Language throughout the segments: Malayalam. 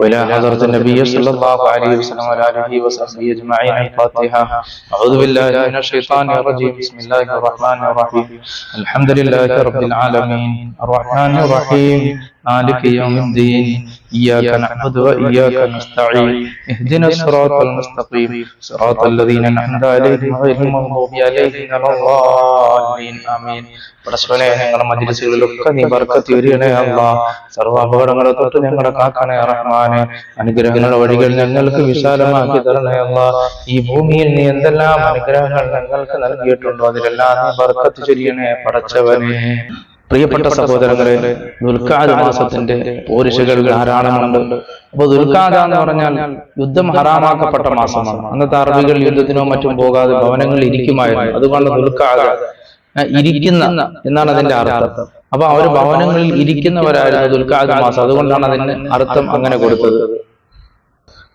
وإلى حضرة النبي صلى الله عليه وسلم وعلى آله وصحبه أجمعين الفاتحة أعوذ بالله من الشيطان الرجيم بسم الله الرحمن الرحيم الحمد لله رب العالمين الرحمن الرحيم مالك يوم الدين إياك نعبد وإياك نستعين اهدنا الصراط المستقيم صراط الذين أنعمت عليهم غير المغضوب عليهم ولا الضالين آمين പടച്ചവനെ ഞങ്ങളുടെ മജ്ലിസുകളിലൊക്കെ നീ ബർക്കത്തി വരികണേ അല്ല സർവ്വ അപകടങ്ങളെ തൊട്ട് ഞങ്ങളെ കാക്കണേ റഹ്മാനെ അനുഗ്രഹങ്ങളുടെ വഴികൾ ഞങ്ങൾക്ക് വിശാലമാക്കി തരണേ അല്ല ഈ ഭൂമിയിൽ നീ എന്തെല്ലാം അനുഗ്രഹങ്ങൾ ഞങ്ങൾക്ക് നൽകിയിട്ടുണ്ടോ അതിലെല്ലാം നീ ബർക്കത്ത് ചൊരിയണേ പടച്ചവനെ പ്രിയപ്പെട്ട സഹോദരങ്ങളെ ദുൽഖാദ് മാസത്തിന്റെ പോരിശകൾ ധാരാളമുണ്ട്. അപ്പൊ ദുൽഖാദ എന്ന് പറഞ്ഞാൽ യുദ്ധം ഹറാമാക്കപ്പെട്ട മാസമാണ്. അന്നത്തെ അറബികൾ യുദ്ധത്തിനോ മറ്റും പോകാതെ ഭവനങ്ങളിൽ ഇരിക്കുമായിരുന്നു. അതുകൊണ്ട് ദുൽഖാദ ഇരിക്കുന്ന എന്നാണ് അതിന്റെ അർത്ഥം. അപ്പൊ അവർ ഭവനങ്ങളിൽ ഇരിക്കുന്നവരായിരുന്നു ദുൽഖാദ മാസം. അതുകൊണ്ടാണ് അതിന് അർത്ഥം അങ്ങനെ കൊടുത്തത്.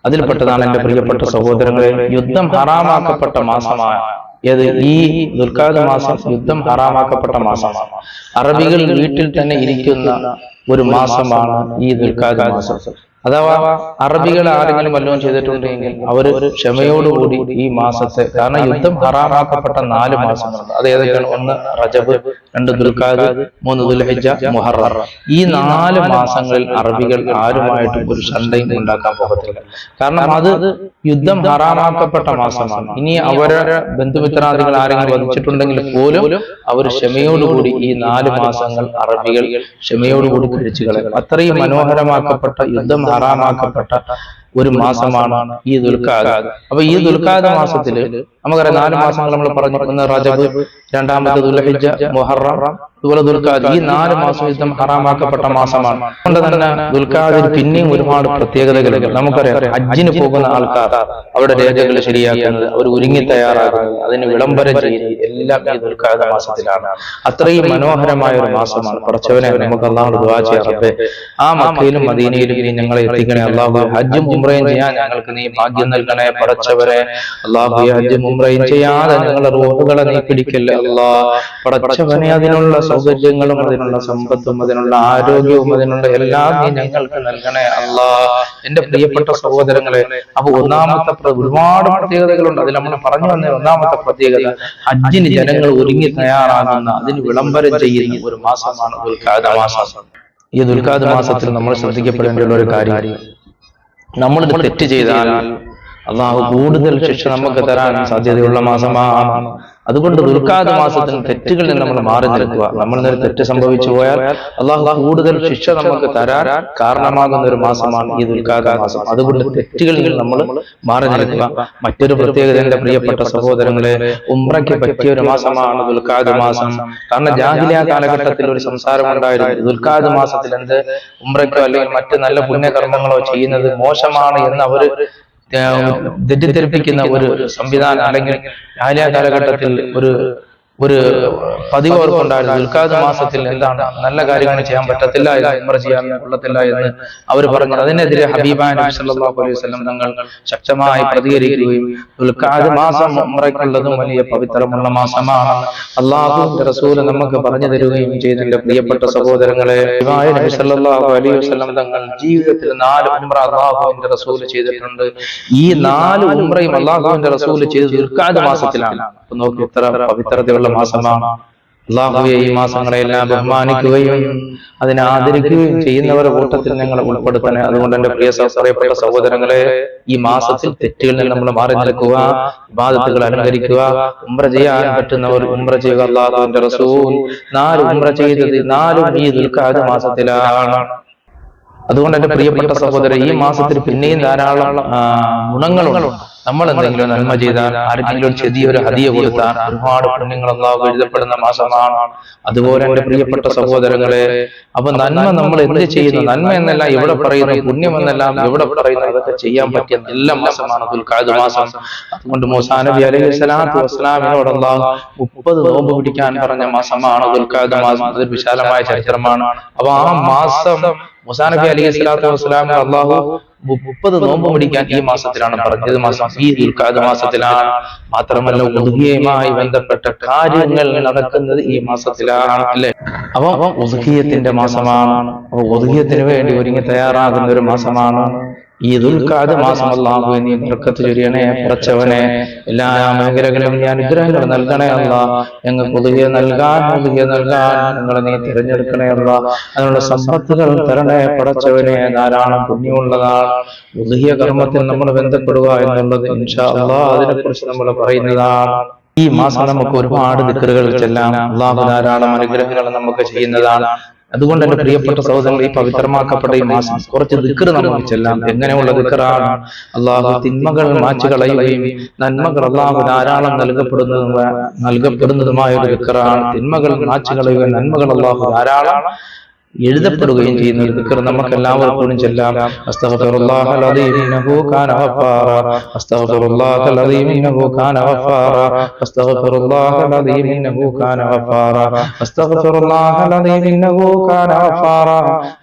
അതിൽപ്പെട്ടതാണ് എന്റെ പ്രിയപ്പെട്ട സഹോദരങ്ങളെ യുദ്ധം ഹറാമാക്കപ്പെട്ട മാസമാണ് ഏത് ഈ ദുൽഖാദ് മാസം യുദ്ധം ഹറാമാക്കപ്പെട്ട മാസമാണ് അറബികൾ വീട്ടിൽ തന്നെ ഇരിക്കുന്ന ഒരു മാസമാണ് ഈ ദുൽഖാദ് മാസം. അഥവാ അറബികൾ ആരെങ്കിലും വല്ലതും ചെയ്തിട്ടുണ്ടെങ്കിൽ അവർ ക്ഷമയോടുകൂടി ഈ മാസത്തെ കാരണം യുദ്ധം ഹറാമാക്കപ്പെട്ട നാല് മാസങ്ങളുണ്ട് അത് ഏതൊക്കെയാണ്? ഒന്ന് റജബ് രണ്ട് ദുൽഖാദ് മൂന്ന് ദുൽഹിജ മുഹറർ ഈ നാല് മാസങ്ങളിൽ അറബികൾ ആരുമായിട്ടും ഒരു സണ്ടയും ഉണ്ടാക്കാൻ പോകത്തില്ല. കാരണം അത് യുദ്ധം ഹറാമാക്കപ്പെട്ട മാസമാണ്. ഇനി അവരുടെ ബന്ധുമിത്രാദികൾ ആരെങ്കിലും വധിച്ചിട്ടുണ്ടെങ്കിൽ പോലും അവർ ക്ഷമയോടുകൂടി ഈ നാല് മാസങ്ങൾ അറബികൾ ക്ഷമയോടുകൂടി കഴിച്ചു കളയും അത്രയും മനോഹരമാക്കപ്പെട്ട യുദ്ധം ഹറാമാക്കപ്പെട്ട ഒരു മാസമാണ് ഈ ദുൽഖാദ്. അപ്പൊ ഈ ദുൽഖാദ് മാസത്തിൽ നമുക്കറിയാം നാല് മാസങ്ങൾ നമ്മൾ പറഞ്ഞു ഒന്ന് റജബ് രണ്ടാമത്തെ ദുൽഹിജ മുഹറം അതുപോലെ ദുൽഖാദ്. ഈ നാല് മാസം യുദ്ധം ഹറാമാക്കപ്പെട്ട മാസമാണ്. അതുകൊണ്ട് തന്നെ ദുൽഖാദിൽ പിന്നെയും ഒരുപാട് പ്രത്യേകതകൾ നമുക്കറിയാം ഹജ്ജിന് പോകുന്ന ആൾക്കാർ അവരുടെ രേഖകൾ ശരിയാക്കുന്നത് അവർ ഒരുങ്ങി തയ്യാറാകുന്നത് അതിന് വിളംബരം ചെയ്യുന്നത് എല്ലാം ഈ ദുൽഖാദ മാസത്തിലാണ്. അത്രയും മനോഹരമായ ഒരു മാസമാണ്. കുറച്ചവനെ നമുക്ക് അള്ളാഹു ദുവാ ചെയ്യാറപ്പേ ആ മക്കയിലും മദീനയിലും ഇനി ഞങ്ങളെ എത്തിക്കണേ. അള്ളാഹു ഹജ്ജും ഉംറയും ചെയ്യാൻ ഞങ്ങൾക്ക് നീ ഭാഗ്യം നൽകണേ പടച്ചവരെ അള്ളാഹു ഹജ്ജും ഉംറയും ചെയ്യാതെ ഞങ്ങളുടെ റോഹുകളെ നീ പിടിക്കല്ലേ അള്ളാഹ് പടച്ചവനെ അതിനുള്ള സൗകര്യങ്ങളും അതിനുള്ള സമ്പത്തും അതിനുള്ള ആരോഗ്യവും അതിനുള്ള എല്ലാം നീ ഞങ്ങൾക്ക് നൽകണേ അള്ളാ എന്റെ പ്രിയപ്പെട്ട സഹോദരങ്ങളെ അപ്പൊ ഒന്നാമത്തെ ഒരുപാട് പ്രത്യേകതകളുണ്ട്. അതിൽ നമ്മൾ പറഞ്ഞു വന്ന ഒന്നാമത്തെ പ്രത്യേകത ഹജ്ജിന് ജനങ്ങൾ ഒരുങ്ങി തയ്യാറാകുന്ന അതിന് വിളംബരം ചെയ്യുന്ന ഒരു മാസമാണ് ദുൽഖാദ മാസം. ഈ ദുൽഖാദ മാസത്തിൽ നമ്മൾ ശ്രദ്ധിക്കപ്പെടേണ്ട ഒരു കാര്യം. നമ്മൾ തെറ്റ് ചെയ്താൽ അള്ളാഹു കൂടുതൽ ശിക്ഷ നമുക്ക് തരാൻ സാധ്യതയുള്ള മാസമാണ്. അതുകൊണ്ട് ദുൽഖാദ് മാസത്തിൽ തെറ്റുകളിൽ നമ്മൾ മാറി നിൽക്കുക. നമ്മൾ നേരെ തെറ്റ് സംഭവിച്ചു പോയാൽ അള്ളാഹു കൂടുതൽ ശിക്ഷ നമുക്ക് തരാൻ കാരണമാകുന്ന ഒരു മാസമാണ് ഈ ദുൽഖാദ് മാസം. അതുകൊണ്ട് തെറ്റുകളിൽ നമ്മൾ മാറി നിൽക്കുക. മറ്റൊരു പ്രത്യേകത എന്റെ പ്രിയപ്പെട്ട സഹോദരങ്ങളെ ഉംറയ്ക്ക് പറ്റിയ ഒരു മാസമാണ് ദുൽഖാദ് മാസം. കാരണം ജാഹിലിയ കാലഘട്ടത്തിൽ ഒരു സംസാരം ഉണ്ടായിരുന്നു ദുൽഖാദ് മാസത്തിൽ എന്ത്? ഉംറയ്ക്കോ അല്ലെങ്കിൽ മറ്റ് നല്ല പുണ്യകർമ്മങ്ങളോ ചെയ്യുന്നത് മോശമാണ് എന്ന് അവർ തെറ്റിദ്ധരിപ്പിക്കുന്ന ഒരു സംവിധാനം അല്ലെങ്കിൽ ജാഹിലിയ കാലഘട്ടത്തിൽ ഒരു ഒരു പതിവ് അവർക്കുണ്ടായിരുന്നു ദുൽഖാദ് മാസത്തിൽ എന്താണ് നല്ല കാര്യങ്ങൾ ചെയ്യാൻ പറ്റത്തില്ല എന്ന് ചെയ്യാൻ കൊള്ളത്തില്ല എന്ന് അവർ പറഞ്ഞു അതിനെതിരെ ഹബീബാൻ സല്ലല്ലാഹു അലൈഹി വസല്ലം തങ്ങൾ ശക്തമായി പ്രതികരിക്കുകയും ദുൽഖാദ് മാസം ഉംറയ്ക്കുള്ളതും വലിയ പവിത്രമുള്ള മാസമാണ്. അള്ളാഹു റസൂൽ നമുക്ക് പറഞ്ഞു തരുകയും ചെയ്തു എന്റെ പ്രിയപ്പെട്ട സഹോദരങ്ങളെ നബി സല്ലല്ലാഹു അലൈഹി വസല്ലം തങ്ങൾ ജീവിതത്തിൽ നാല് ഉംറ അള്ളാഹുവിന്റെ റസൂൽ ചെയ്തിട്ടുണ്ട്. ഈ നാല് ഉംറയും അള്ളാഹുവിന്റെ റസൂൽ ചെയ്ത് ദുൽഖാദ് മാസത്തിലാണ് നോക്കി ഇത്ര പവിത്രതയുള്ള മാസമാണ് അള്ളാഹുവെ ഈ മാസങ്ങളെല്ലാം ബഹുമാനിക്കുകയും അതിനെ ആദരിക്കുകയും ചെയ്യുന്നവരുടെ കൂട്ടത്തിൽ ഞങ്ങളെ ഉൾപ്പെടുത്തണേ അതുകൊണ്ട് എന്റെ പ്രിയ സഹോദരപ്പെട്ട സഹോദരങ്ങളെ ഈ മാസത്തിൽ തെറ്റുകളിൽ നമ്മൾ മാറി നിൽക്കുക ഇബാദത്തുകൾ അനുകരിക്കുക ഉമ്ര ചെയ്യാൻ പറ്റുന്നവർ ഉമ്ര ചെയ്യുക. അള്ളാഹുവിന്റെ റസൂൽ നാല് ഉമ്ര ചെയ്തത് നാലും ഈ ദുൽഖാദ് മാസത്തിലാണ്. അതുകൊണ്ട് എന്റെ പ്രിയപ്പെട്ട സഹോദരൻ ഈ മാസത്തിൽ പിന്നെയും ധാരാളം ഗുണങ്ങളുണ്ട്. നമ്മൾ എന്തെങ്കിലും നന്മ ചെയ്താൽ ആർക്കെങ്കിലും ഒരു ചെറിയൊരു ഹതിയ കൊടുത്താൽ ഒരുപാട് പുണ്യങ്ങൾ അള്ളാഹു എഴുതപ്പെടുന്ന മാസമാണ്. അതുപോലെ എന്റെ പ്രിയപ്പെട്ട സഹോദരങ്ങളെ അപ്പൊ നന്മ നമ്മൾ എന്ത് ചെയ്യുന്നു? നന്മ എന്നല്ല ഇവിടെ പറയുന്നു പുണ്യം എന്നല്ല ഇവിടെ പറയുന്നു അതൊക്കെ ചെയ്യാൻ പറ്റിയ നല്ല മാസമാണ് ദുൽഖാദ് മാസം. അതുകൊണ്ട് മൂസാ നബി അലൈഹി സ്വലാത്തു വസ്സലാമിനോട് അള്ളാഹു മുപ്പത് നോമ്പ് പിടിക്കാൻ പറഞ്ഞ മാസമാണ് ദുൽഖാദ് മാസം. അതൊരു വിശാലമായ ചരിത്രമാണ്. അപ്പൊ ആ മാസം മുസാ നബി അലൈഹി സ്വലാത്തു വസ്സലാമിന് അള്ളാഹു മുപ്പത് നോമ്പ് പിടിക്കാൻ ഈ മാസത്തിലാണ് പറഞ്ഞത്. മാസം ഈ ദുൽഖാദ് മാസത്തിലാണ് മാത്രമല്ല ഉദുഹിയുമായി ബന്ധപ്പെട്ട കാര്യങ്ങൾ നടക്കുന്നത് ഈ മാസത്തിലാണ് അല്ലെ? അപ്പൊ ഉദുഹിയത്തിന്റെ മാസമാണ്. അപ്പൊ ഉദുഹിയത്തിന് വേണ്ടി ഒരുങ്ങി തയ്യാറാകുന്ന ഒരു മാസമാണ്. ഈ ദുൽഖഅദ് മാസം അല്ലാഹു നീ ബർക്കത്ത് ചൊരിയണേ പറച്ചവനെ എല്ലാ മേഖലകളിലും ഞാൻ അനുഗ്രഹങ്ങൾ നൽകണേ അല്ല ഞങ്ങൾ ഉദുഹിയ നൽകാൻ ഉദുഹിയ നൽകാൻ ഞങ്ങളെ നീ തിരഞ്ഞെടുക്കണേ അല്ല അതിനുള്ള സമ്പത്തുകൾ തരണേ പടച്ചവനെ ധാരാളം പുണ്യമുള്ളതാണ് പുതുകിയ കർമ്മത്തിൽ നമ്മൾ ബന്ധപ്പെടുക എന്നുള്ളത് ഇൻഷാ അള്ളാഹ് അതിനെ കുറിച്ച് നമ്മൾ പറയുന്നതാണ് ഈ മാസം നമുക്ക് ഒരുപാട് ദിക്കറുകൾ ചെല്ലാം. അള്ളാഹു ധാരാളം അനുഗ്രഹങ്ങൾ നമുക്ക് ചെയ്യുന്നതാണ് അതുകൊണ്ട് എന്റെ പ്രിയപ്പെട്ട സഹോദരങ്ങൾ ഈ പവിത്രമാക്കപ്പെട്ട ഈ മാസം കുറച്ച് ദിക്കറ് നമുക്ക് ചെല്ലാം എങ്ങനെയുള്ള ദിക്കറാണ്? അള്ളാഹു തിന്മകൾ മാച്ചു കളയുകയും നന്മകൾ അള്ളാഹു ധാരാളം നൽകപ്പെടുന്നതും നൽകപ്പെടുന്നതുമായ ഒരു ദിക്കറാണ്. തിന്മകൾ മാച്ചു കളയുകയും നന്മകൾ അള്ളാഹു ധാരാളം എഴുതപ്പെടുകയും ചെയ്യുന്ന ഒരു ദിക്കർ നമുക്ക് എല്ലാവർക്കും ചെല്ലാം. ഇന്നഹു കാന ഗഫാറ ഇന്നഹു കാന ഗഫാറ ഇന്നഹു കാന ഗഫാറ ഇന്നഹു കാന ഗഫാറ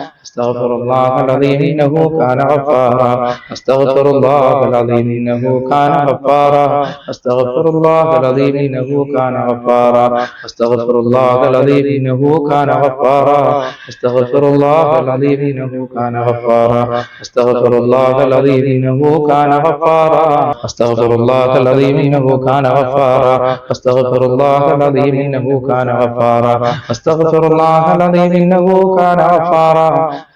no. أستغفر الله العظيم إنه كان غفارا أستغفر الله العظيم إنه كان غفارا أستغفر الله العظيم إنه كان غفارا أستغفر الله العظيم إنه كان غفارا أستغفر الله العظيم إنه كان غفارا أستغفر الله العظيم إنه كان غفارا أستغفر الله العظيم إنه كان غفارا أستغفر الله العظيم إنه كان غفارا أستغفر الله العظيم إنه كان غفارا Wow.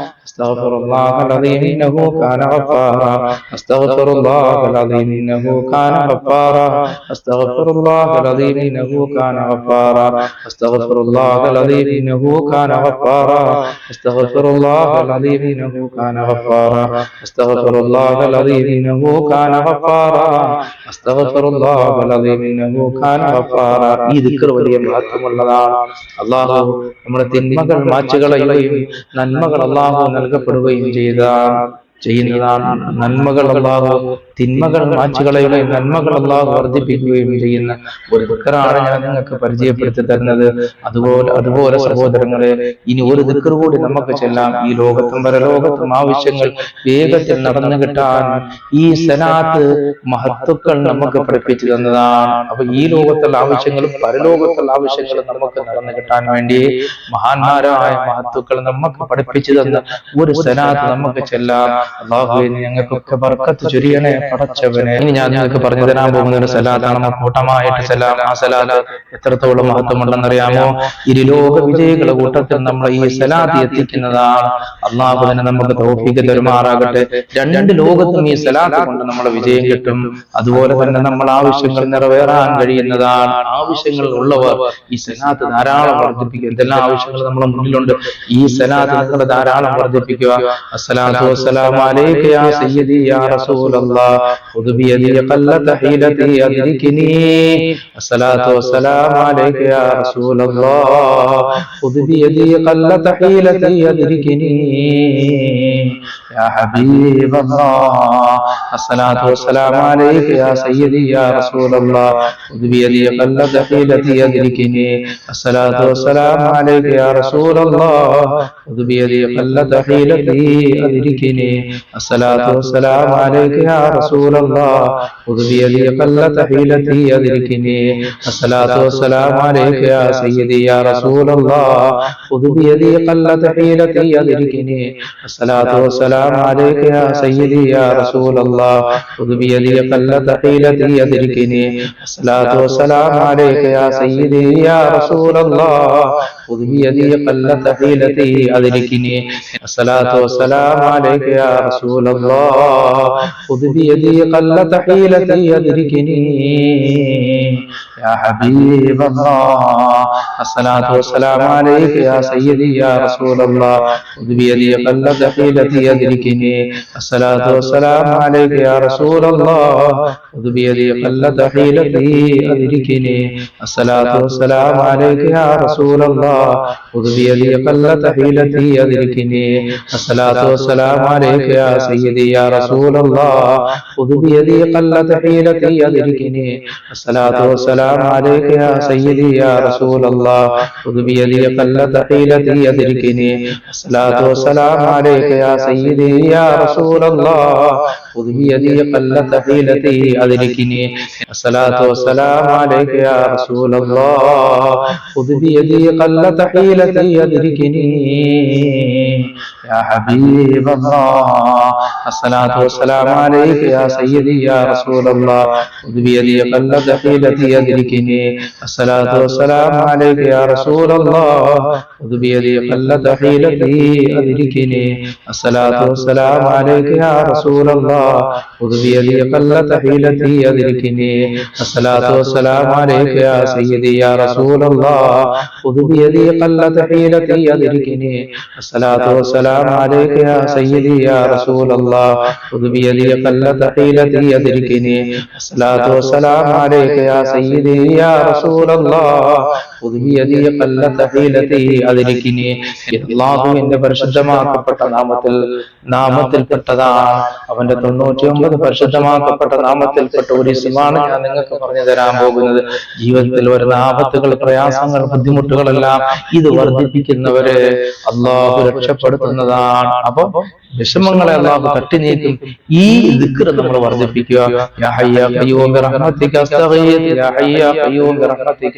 now أستغفر الله العظيم إنه كان غفارا أستغفر الله العظيم إنه كان غفارا أستغفر الله العظيم إنه كان غفارا أستغفر الله العظيم إنه كان غفارا أستغفر الله العظيم إنه كان غفارا أستغفر الله العظيم إنه كان غفارا أستغفر الله العظيم إنه كان غفارا ഈ ദിക്കർ വലിയ മഹത്വമുള്ളതാണ് അള്ളാഹു നമ്മുടെ തിന്മകൾ മാച്ചുകളയുകയും നന്മകൾ അള്ളാഹു നൽകപ്പെടുകയും ചെയ്ത ചെയ്യുന്നതാണ്. നന്മകൾ അള്ളാഹു തിന്മകൾ മാച്ചുകളയുകയും നന്മകൾ അള്ളാഹു വർദ്ധിപ്പിക്കുകയും ചെയ്യുന്ന ഒരു ദിക്കറാണ് ഞാൻ നിങ്ങൾക്ക് പരിചയപ്പെടുത്തി തരുന്നത്. അതുപോലെ അതുപോലെ സഹോദരങ്ങളെ ഇനി ഒരു ദിക്കർ കൂടി നമുക്ക് ചെല്ലാം. ഈ ലോകത്തും പരലോകത്തും ആവശ്യങ്ങൾ വേഗത്തിൽ നടന്നു കിട്ടാൻ ഈ സനാത്ത് മഹത്വക്കൾ നമുക്ക് പഠിപ്പിച്ചു തന്നതാണ്. അപ്പൊ ഈ ലോകത്തുള്ള ആവശ്യങ്ങളും പരലോകത്തുള്ള ആവശ്യങ്ങളും നമുക്ക് നടന്നു കിട്ടാൻ വേണ്ടി മഹാന്മാരായ മഹത്വക്കൾ നമുക്ക് പഠിപ്പിച്ചു തന്ന ഒരു സനാത്ത് നമുക്ക് ചെല്ലാം. അള്ളാഹുവെ നീ ഞങ്ങൾക്കൊക്കെ ബർക്കത്ത് ചൊരിയണേ പടച്ചവനെ. ഇനി ഞാൻ നിങ്ങൾക്ക് പറഞ്ഞു തരാൻ പോകുന്ന നമ്മൾ കൂട്ടമായിട്ട് സലാം. ആ സലാത്ത് എത്രത്തോളം മഹത്വമുണ്ടെന്നറിയാമോ? ഇരുലോക വിജയികളുടെ കൂട്ടത്തിൽ നമ്മൾ ഈ സലാത്ത് എത്തിക്കുന്നതാണ്. അള്ളാഹു തന്നെ നമുക്ക് തോഫിക്ക് തരുമാറാകട്ടെ. രണ്ട് ലോകത്തും ഈ സലാത്ത് കൊണ്ട് നമ്മളെ വിജയം കിട്ടും. അതുപോലെ തന്നെ നമ്മൾ ആവശ്യങ്ങൾ നിറവേറാൻ കഴിയുന്നതാണ്. ആവശ്യങ്ങൾ ഉള്ളവർ ഈ സലാത്ത് ധാരാളം വർദ്ധിപ്പിക്കുക. എന്തെല്ലാം ആവശ്യങ്ങൾ നമ്മുടെ മുന്നിലുണ്ട്? ഈ സലാത്ത് നിങ്ങൾ ധാരാളം വർദ്ധിപ്പിക്കുക. അസ്സലാത്തു വസ്സലാമു عليك يا سيدي يا رسول الله. خذ بيدي قلة حيلتي أدركني. الصلاة والسلام عليك يا رسول الله. خذ بيدي قلة حيلتي أدركني. يا حبيب الله الصلاة والسلام عليك يا سيدي يا رسول الله خذ بيدي قلت حيلتي أدركني الصلاة والسلام عليك يا رسول الله خذ بيدي قلت حيلتي أدركني الصلاة والسلام عليك يا رسول الله خذ بيدي قلت حيلتي أدركني الصلاة والسلام عليك يا سيدي يا رسول الله خذ بيدي قلت حيلتي أدركني الصلاة والسلام عليك يا سيدي يا رسول الله خذ بيدي قلت حيلتي أدركني الصلاة والسلام عليك يا سيدي يا رسول الله خذ بيدي قلت حيلتي أدركني الصلاة والسلام عليك يا رسول الله خذ بيدي قلت حيلتي أدركني يا حبيب الله الصلاة والسلام عليك يا سيدي يا رسول الله خذ بيدي قلت حيلتي أدركني الصلاة والسلام عليك يا رسول الله خذ بيدي قلت حيلتي أدركني الصلاة والسلام عليك يا رسول الله خذ بيدي قلت حيلتي أدركني الصلاة والسلام عليك يا سيدي يا رسول الله خذ بيدي قلت حيلتي أدركني الصلاة والسلام عليك يا سيدي يا رسول الله. خذ بيدي قلت حيلتي أدركني الصلاة والسلام عليك يا سيدي يا رسول الله. خذ بيدي قلت حيلتي أدركني الصلاة والسلام عليك يا رسول الله. خذ بيدي قلت حيلتي أدركني يا حبيب الله. الصلاة والسلام عليك يا سيدي يا رسول الله. خذ بيدي قلت حيلتي أدركني الصلاة والسلام عليك يا رسول الله. خذ بيدي قلت حيلتي أدركني الصلاة والسلام عليك يا رسول الله. خذ بيدي قلت حيلتي أدركني الصلاة والسلام عليك يا سيدي يا رسول الله. خذ بيدي قلت حيلتي أدركني الصلاة والسلام عليك يا سيدي يا رسول الله خذ بيدي قلت حيلتي أدركني الصلاة والسلام عليك يا سيدي يا رسول الله خذ بيدي قلت حيلتي أدركني അള്ളാഹുവിന്റെ പരിശുദ്ധമാക്കപ്പെട്ട നാമത്തിൽ നാമത്തിൽപ്പെട്ടതാണ് അവന്റെ തൊണ്ണൂറ്റി ഒമ്പത് പരിശുദ്ധമാക്കപ്പെട്ട നാമത്തിൽപ്പെട്ട ഒരു ഇസ്മാണ് ഞാൻ നിങ്ങൾക്ക് പറഞ്ഞു തരാൻ പോകുന്നത് ജീവിതത്തിൽ വരുന്ന ആപത്തുകൾ പ്രയാസങ്ങൾ ബുദ്ധിമുട്ടുകളെല്ലാം ഇത് വർദ്ധിപ്പിക്കുന്നവരെ അള്ളാഹു എന്നുള്ളതാണ് അപ്പൊ വിഷമങ്ങളെ അള്ളാഹു തട്ടി നീക്കും ഈ ദിക്കർ നമ്മൾ വർദ്ധിപ്പിക്കുക يا حي يا قيوم برحمتك استغيث يا حي يا قيوم برحمتك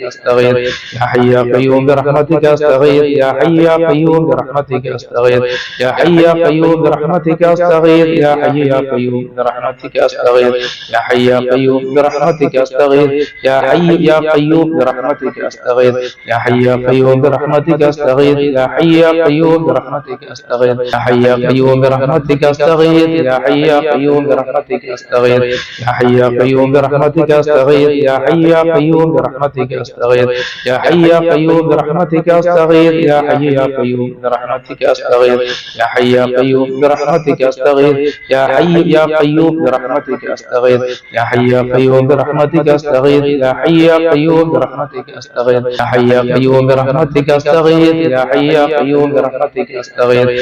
استغيث استغيث يا حي قيوم برحمتك استغيث يا حي قيوم برحمتك استغيث يا حي قيوم برحمتك استغيث يا حي قيوم برحمتك استغيث يا حي قيوم برحمتك استغيث يا حي قيوم برحمتك استغيث يا حي قيوم برحمتك استغيث يا حي يا قيوم برحمتك استغيث يا حي قيوم برحمتك استغيث يا حي يا قيوم برحمتك استغيث يا حي يا قيوم برحمتك استغيث يا حي يا قيوم برحمتك استغيث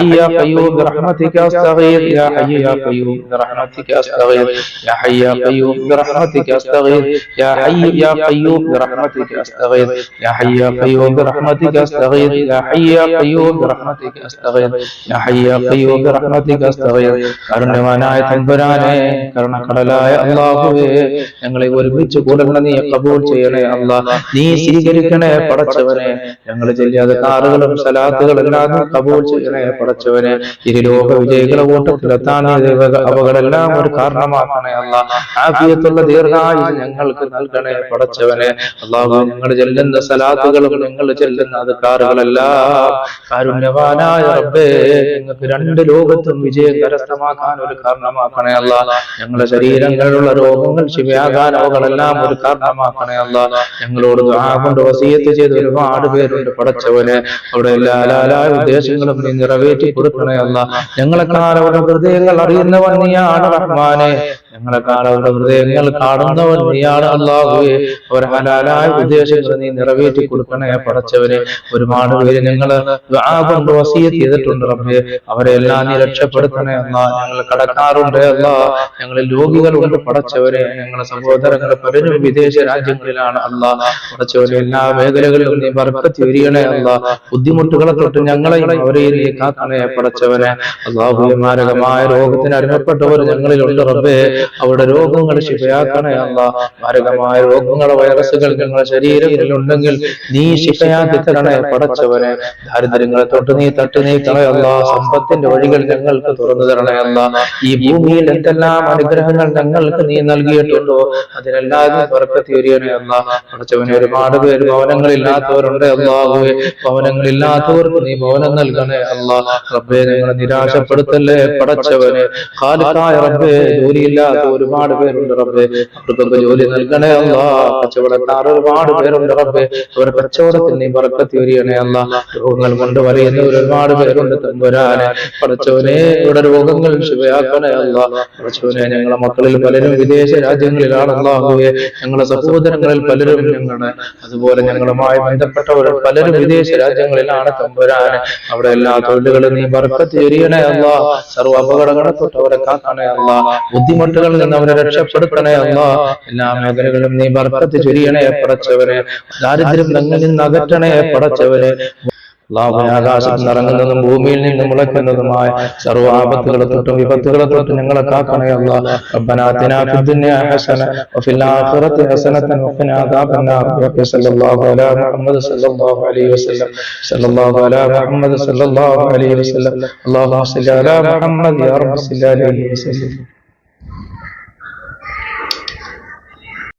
يا قيوم برحمتك أستغيث يا حي يا قيوم برحمتك أستغيث يا حي يا قيوم برحمتك أستغيث يا حي يا قيوم برحمتك أستغيث يا حي يا قيوم برحمتك أستغيث يا حي يا قيوم برحمتك أستغيث يا حي يا قيوم برحمتك أستغيث കരുണ്യവാനായ തമ്പുരാനെ കരുണക്കടലായ അള്ളാഹുവേ ഞങ്ങളെ ഒരുമിച്ച് കൂടണ നീ കബൂൾ ചെയ്യണേ അള്ളാ നീ സ്വീകരിക്കണേ പടച്ചവനെ ഞങ്ങൾ ചെല്ലിയാതെ കാറുകളും സലാത്തുകളും എല്ലാം കബൂൾ ചെയ്യണേ പടച്ചവനെ ഇരുലോക വിജയികളെ കൂട്ടത്തിലെത്താൻ അവകളെല്ലാം ഒരു കാരണമാക്കണേ അല്ല. ആഫിയത്തുള്ള ദീർഘായുസ് ഞങ്ങൾക്ക് നൽകണേ പടച്ചവനെ. അള്ളാഹു ഞങ്ങൾ ചെല്ലുന്ന സലാത്തുകളും ഞങ്ങൾ ചെല്ലുന്ന അത് കാറുകളെല്ലാം കാരുണ്യവാനായ റബ്ബേ ഞങ്ങൾക്ക് രണ്ട് ലോകത്തും വിജയം കരസ്ഥമാക്കാൻ ഒരു കാരണമാക്കണേ അല്ല. ഞങ്ങളുടെ ശരീരങ്ങളിലുള്ള രോഗങ്ങൾ ശിവയാകാൻ അവകളെല്ലാം ഒരു കാരണമാക്കണേ അല്ല. ഞങ്ങളോട് കൊണ്ട് വസീയത്ത് ചെയ്ത് ഒരുപാട് പേരുണ്ട് പടച്ചവന്. അവിടെ എല്ലാ ഉദ്ദേശങ്ങളും നീ നിറവേറ്റി കൊടുക്കണേ ഞങ്ങളെക്കാൾ അവരുടെ ഹൃദയങ്ങൾ അറിയുന്നവൻ നീയാണ് റഹ്മാനെ. ഞങ്ങളെക്കാൾ അവരുടെ ഹൃദയങ്ങൾ കാണുന്നവൻ നീയാണ് അള്ളാഹുവെ അവർ ഹലാലായ ഉദ്ദേശങ്ങൾ നീ നിറവേറ്റി കൊടുക്കണേ പടച്ചവരെ ഒരുപാട് പേര് ഞങ്ങൾ കൊണ്ട് വസീയത്ത് ചെയ്തിട്ടുണ്ട് റബ്ബേ. അവരെ എല്ലാം നീ രക്ഷപ്പെടുത്തണേ അല്ല. ഞങ്ങൾ കടക്കാറുണ്ട് അല്ല. ഞങ്ങളിൽ രോഗികളുണ്ട് പടച്ചവരെ ഞങ്ങളെ സഹോദരങ്ങൾ പലരും വിദേശ രാജ്യങ്ങളിലാണ് അല്ല. പടച്ചവരെ എല്ലാ മേഖലകളിലും നീ ബർക്കത്ത് വരികണേ അല്ല. ബുദ്ധിമുട്ടുകളെ തൊട്ട് ഞങ്ങളെയും അവരെയും നീ കാക്കണേ പടച്ചവനെ അള്ളാഹു മാരകമായ രോഗത്തിന് അടിമപ്പെട്ടവർ ഞങ്ങളിലുണ്ട് റബ്ബേ. അവരുടെ രോഗങ്ങൾ ശിഫയാക്കണേ അല്ല മാരകമായ രോഗങ്ങളെ വൈറസുകൾ ഞങ്ങളുടെ ശരീരങ്ങളിൽ ഉണ്ടെങ്കിൽ നീ ശിഫയാക്കി തരണേ പടച്ചവനെ. ദാരിദ്ര്യങ്ങളെ തൊട്ട് നീ തട്ടി നീക്കണേ അല്ല സമ്പത്തിന്റെ വഴികൾ ഞങ്ങൾക്ക് തുറന്നു തരണേ അല്ല ഈ ഭൂമിയിൽ എന്തെല്ലാം അനുഗ്രഹങ്ങൾ ഞങ്ങൾക്ക് നീ നൽകിയിട്ടുണ്ടോ? അതിനെല്ലാം വരികണേ അല്ല പടച്ചവനെ ഒരുപാട് പേര് ഭവനങ്ങളില്ലാത്തവരുണ്ട് അള്ളാഹുവെ. ഭവനങ്ങളില്ലാത്തവർക്ക് നീ ഭവനം നൽകണേ അല്ല റബ്ബെ ഞങ്ങളെ നിരാശപ്പെടുത്തല്ലേ? പടച്ചവനെ കാലത്തായ റബ്ബേ ജോലിയില്ലാത്ത ഒരുപാട് പേരുണ്ട് റബ്ബേ. അവർക്കൊക്കെ ജോലി നൽകണേ അല്ല കച്ചവടക്കാർ ഒരുപാട് പേരുണ്ട് റബ്ബേ. അവരുടെ കച്ചവടത്തിൽ നീ പറക്കത്തി വരികണേ അല്ല രോഗങ്ങൾ കൊണ്ട് വരയുന്നവർ ഒരുപാട് പേരുണ്ട് തമ്പുരാനെ പടച്ചവനെ ഇവിടെ രോഗങ്ങൾ ശിവയാക്കണേ അല്ല പടച്ചവനെ ഞങ്ങളെ മക്കളിൽ പലരും വിദേശ രാജ്യങ്ങളിലാണ് ഞങ്ങളെ സഹോദരങ്ങളിൽ പലരും ഞങ്ങളുടെ അതുപോലെ ഞങ്ങളുമായി ബന്ധപ്പെട്ടവർ പലരും വിദേശ രാജ്യങ്ങളിലാണ് തമ്പുരാനെ അവിടെ എല്ലാ തൊഴിലുകളും നീ ബർക്കത്ത് സർവ അപകടങ്ങളെ തൊട്ട് അവരെ കാക്കണേ അല്ല. ബുദ്ധിമുട്ടുകളിൽ നിന്ന് അവരെ രക്ഷപ്പെടുത്തണേ അല്ല. എല്ലാ മേഖലകളും നീ ബർക്കത്ത് ചൊരിയണേ പടച്ചവരെ. ദാരിദ്ര്യം നിന്ന് അകറ്റണേ പടച്ചവനെ അള്ളാഹുവെ ആകാശത്ത് നിന്ന് ഇറങ്ങുന്നതും ഭൂമിയിൽ നിന്ന് മുളയ്ക്കുന്നതുമായ സർവ്വ ആപത്തുകളെ തൊട്ടും വിപത്തുകളെ തൊട്ടും ഞങ്ങളെ കാക്കണേ അല്ലാ ربنا آتنا في الدنيا حسنة وفي الآخرة حسنة وقنا عذاب النار صلى الله على محمد صلى الله عليه وسلم صلى الله على محمد صلى الله عليه وسلم اللهم صل على محمد يا رب صل عليه وسلم